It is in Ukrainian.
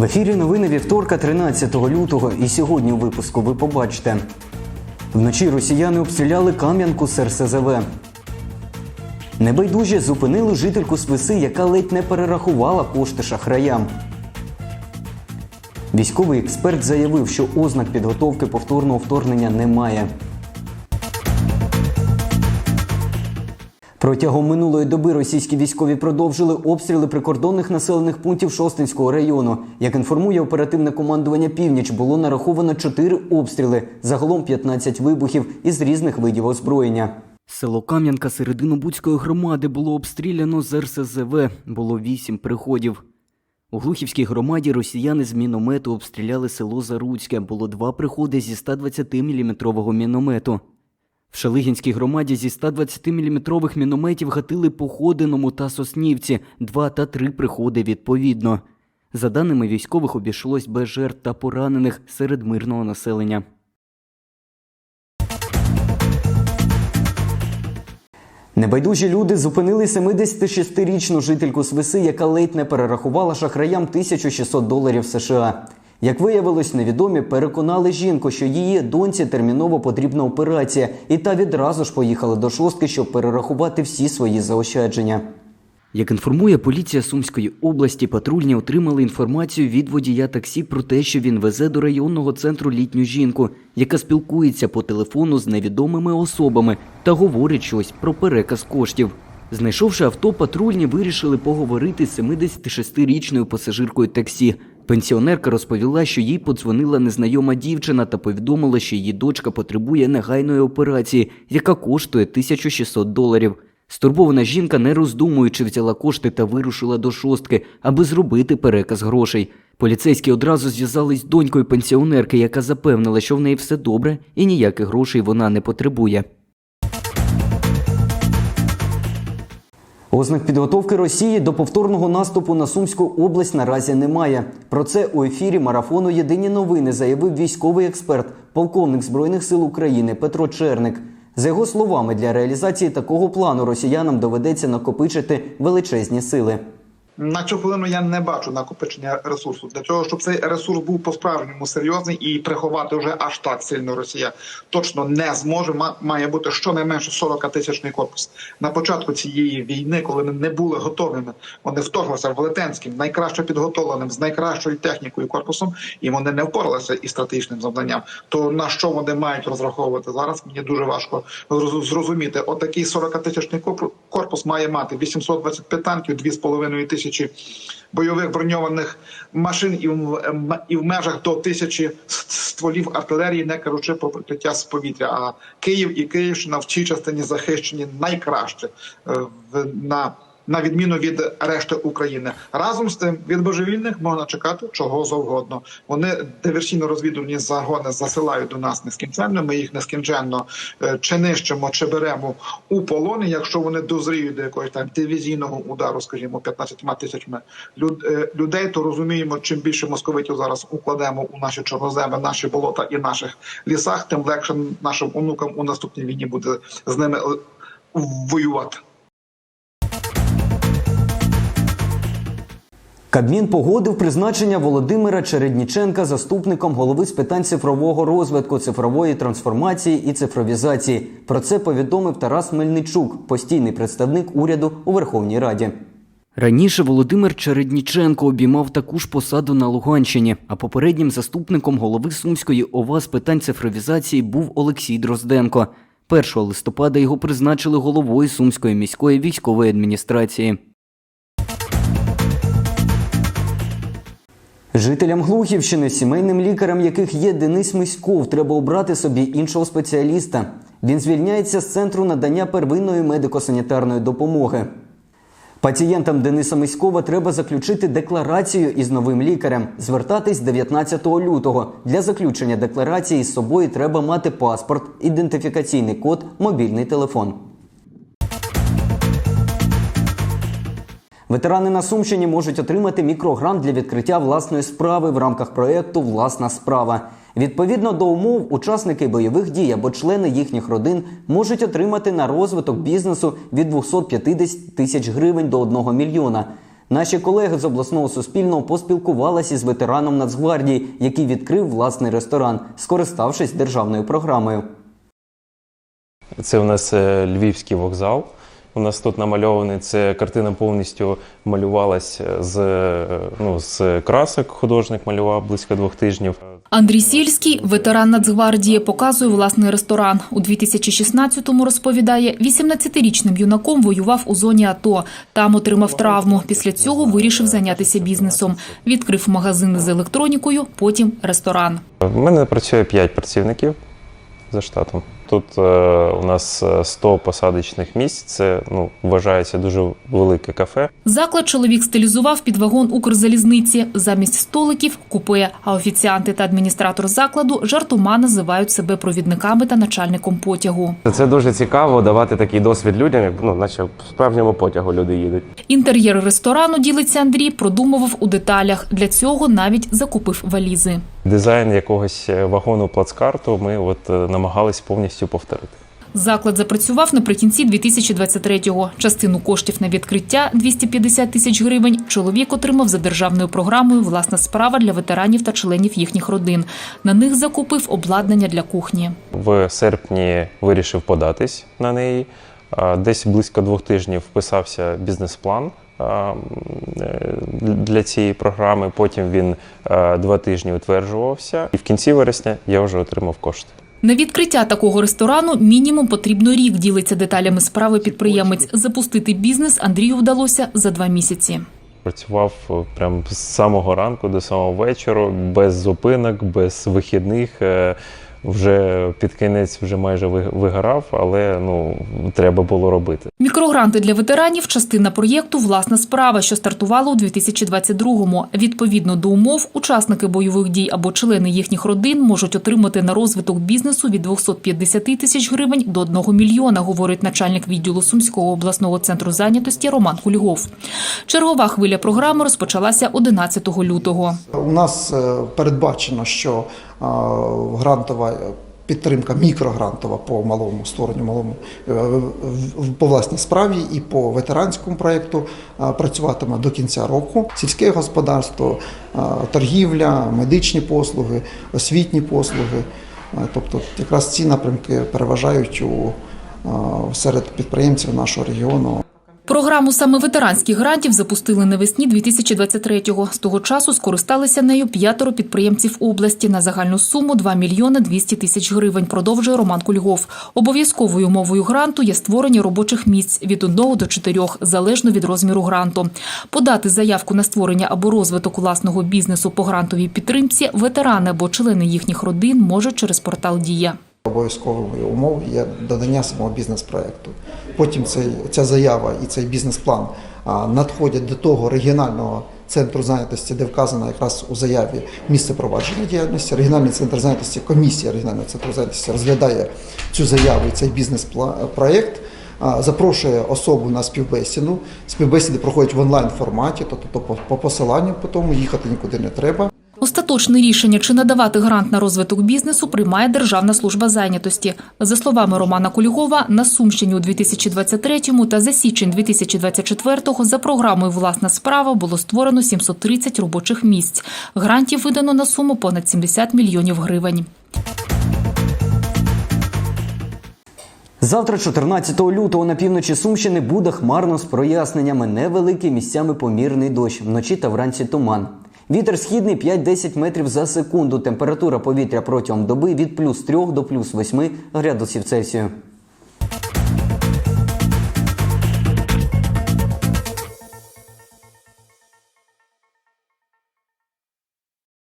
В ефірі новини вівторка 13 лютого. І сьогодні у випуску ви побачите. Вночі росіяни обстріляли Кам'янку з РСЗВ. Небайдужі зупинили жительку Свиси, яка ледь не перерахувала кошти шахраям. Військовий експерт заявив, що ознак підготовки повторного вторгнення немає. Протягом минулої доби російські військові продовжили обстріли прикордонних населених пунктів Шостинського району. Як інформує оперативне командування Північ, було нараховано 4 обстріли, загалом 15 вибухів із різних видів озброєння. Село Кам'янка Серединобудської громади було обстріляно з РСЗВ. Було 8 приходів. У Глухівській громаді росіяни з міномету обстріляли село Заруцьке. Було два приходи зі 120-мм міномету. В Шалигінській громаді зі 120-мм мінометів гатили по Ходиному та Соснівці, два та три приходи відповідно. За даними військових, обійшлось без жертв та поранених серед мирного населення. Небайдужі люди зупинили 76-річну жительку Свиси, яка ледь не перерахувала шахраям 1600 доларів США. Як виявилось, невідомі переконали жінку, що її доньці терміново потрібна операція, і та відразу ж поїхала до шостки, щоб перерахувати всі свої заощадження. Як інформує поліція Сумської області, патрульні отримали інформацію від водія таксі про те, що він везе до районного центру літню жінку, яка спілкується по телефону з невідомими особами та говорить щось про переказ коштів. Знайшовши авто, патрульні вирішили поговорити з 76-річною пасажиркою таксі. Пенсіонерка розповіла, що їй подзвонила незнайома дівчина та повідомила, що її дочка потребує негайної операції, яка коштує 1600 доларів. Стурбована жінка, не роздумуючи, взяла кошти та вирушила до шостки, аби зробити переказ грошей. Поліцейські одразу зв'язались з донькою пенсіонерки, яка запевнила, що в неї все добре і ніяких грошей вона не потребує. Ознак підготовки Росії до повторного наступу на Сумську область наразі немає. Про це у ефірі марафону Єдині новини заявив військовий експерт, полковник Збройних сил України Петро Черник. За його словами, для реалізації такого плану росіянам доведеться накопичити величезні сили. На цю хвилину я не бачу накопичення ресурсу для того, щоб цей ресурс був по-справжньому серйозний і приховати вже аж так сильно Росія точно не зможе. Ма- Має бути щонайменше 40 тисячний корпус. На початку цієї війни, коли вони не були готовими, вони вторглися велетенським, найкраще підготовленим, з найкращою технікою корпусом, і вони не впоралися із стратегічним завданням. То на що вони мають розраховувати зараз? Мені дуже важко зроз- зрозуміти. Отакий 40 тисячний корпус має мати 825 танків, 2,5 тисячі бойових броньованих машин і в, і в межах до тисячі стволів артилерії, не кажучи про прикриття з повітря. А Київ і Київщина в цій частині захищені найкраще е, на. На відміну від решти України, разом з тим від божевільних можна чекати чого завгодно. Вони диверсійно-розвідувальні загони засилають до нас нескінченно. Ми їх нескінченно е, чи нищимо, чи беремо у полони. Якщо вони дозріють до якогось там дивізійного удару, скажімо, 15 тисячами е, людей, то розуміємо, чим більше московитів зараз укладемо у наші чорноземи, наші болота і наших лісах, тим легше нашим онукам у наступній війні буде з ними е, воювати. Кабмін погодив призначення Володимира Чередніченка заступником голови з питань цифрового розвитку, цифрової трансформації і цифровізації. Про це повідомив Тарас Мельничук, постійний представник уряду у Верховній Раді. Раніше Володимир Чередніченко обіймав таку ж посаду на Луганщині, а попереднім заступником голови Сумської ОВА з питань цифровізації був Олексій Дрозденко. 1 листопада його призначили головою Сумської міської військової адміністрації. Жителям Глухівщини, сімейним лікарем яких є Денис Миськов, треба обрати собі іншого спеціаліста. Він звільняється з центру надання первинної медико-санітарної допомоги. Пацієнтам Дениса Миськова треба заключити декларацію із новим лікарем. Звертатись 19 лютого. Для заключення декларації з собою треба мати паспорт, ідентифікаційний код, мобільний телефон. Ветерани на Сумщині можуть отримати мікрогрант для відкриття власної справи в рамках проєкту Власна справа. Відповідно до умов, учасники бойових дій або члени їхніх родин можуть отримати на розвиток бізнесу від 250 тисяч гривень до 1 мільйона. Наші колеги з обласного суспільного поспілкувалися з ветераном Нацгвардії, який відкрив власний ресторан, скориставшись державною програмою. Це у нас е, Львівський вокзал. У нас тут намальований це картина повністю малювалась з, е, ну, з красок. Художник малював близько двох тижнів. Андрій Сільський, ветеран Нацгвардії, показує власний ресторан. У 2016-му, розповідає, 18-річним юнаком воював у зоні АТО. Там отримав травму. Після цього вирішив зайнятися бізнесом. Відкрив магазин з електронікою, потім ресторан. В мене працює 5 працівників за штатом. Тут е, у нас е, 100 посадочних місць. Це ну, вважається дуже велике кафе. Заклад чоловік стилізував під вагон Укрзалізниці. Замість столиків – купе. А офіціанти та адміністратор закладу жартома називають себе провідниками та начальником потягу. Це дуже цікаво давати такий досвід людям, як ну, наче в справжньому потягу люди їдуть. Інтер'єр ресторану, ділиться Андрій, продумував у деталях. Для цього навіть закупив валізи. Дизайн якогось е, вагону плацкарту ми от е, намагались повністю повторити. Заклад запрацював наприкінці 2023-го. Частину коштів на відкриття 250 тисяч гривень. Чоловік отримав за державною програмою власна справа для ветеранів та членів їхніх родин. На них закупив обладнання для кухні. В серпні вирішив податись на неї. Десь близько двох тижнів вписався бізнес-план е, для цієї програми. Потім він е, два тижні утверджувався, і в кінці вересня я вже отримав кошти. На відкриття такого ресторану мінімум потрібно рік. Ділиться деталями справи підприємець. Запустити бізнес Андрію вдалося за два місяці. Працював е, прям з самого ранку до самого вечора, без зупинок, без вихідних. Вже під кінець вже майже ви- вигорав, але ну треба було робити. Мікрогранти для ветеранів частина проєкту Власна справа, що стартувала у 2022-му. Відповідно до умов, учасники бойових дій або члени їхніх родин можуть отримати на розвиток бізнесу від 250 тисяч гривень до 1 мільйона, говорить начальник відділу Сумського обласного центру зайнятості Роман Кульгов. Чергова хвиля програми розпочалася 11 лютого. У нас е, передбачено, що е, підтримка мікрогрантова по малому створенню малому е, по власній справі і по ветеранському проєкту е, працюватиме до кінця року. Сільське господарство, е, торгівля, медичні послуги, освітні послуги. Тобто, якраз ці напрямки переважають у серед підприємців нашого регіону. Програму саме ветеранських грантів запустили навесні 2023-го. З того часу скористалися нею п'ятеро підприємців області на загальну суму 2 мільйони 200 тисяч гривень, продовжує Роман Кульгов. Обов'язковою умовою гранту є створення робочих місць від 1 до 4, залежно від розміру гранту. Подати заявку на створення або розвиток власного бізнесу по грантовій підтримці ветерани або члени їхніх родин можуть через портал Дія. Обов'язковою умовою є додання самого бізнес-проекту. Потім цей, ця заява і цей бізнес-план надходять до того регіонального центру зайнятості, де вказано якраз у заяві місце провадження діяльності. Регіональний центр зайнятості, комісія регіонального центру зайнятості розглядає цю заяву і цей бізнес-проект. Запрошує особу на співбесіду. Співбесіди проходять в онлайн форматі, тобто по посиланню по тому їхати нікуди не треба. Остаточне рішення, чи надавати грант на розвиток бізнесу, приймає Державна служба зайнятості. За словами Романа Кулігова, на Сумщині у 2023-му та за січень 2024-го за програмою «Власна справа» було створено 730 робочих місць. Грантів видано на суму понад 70 мільйонів гривень. Завтра, 14 лютого, на півночі Сумщини буде хмарно з проясненнями. Невеликий місцями помірний дощ, вночі та вранці туман. Вітер східний 5-10 метрів за секунду. Температура повітря протягом доби від плюс 3 до плюс 8 градусів Цельсію.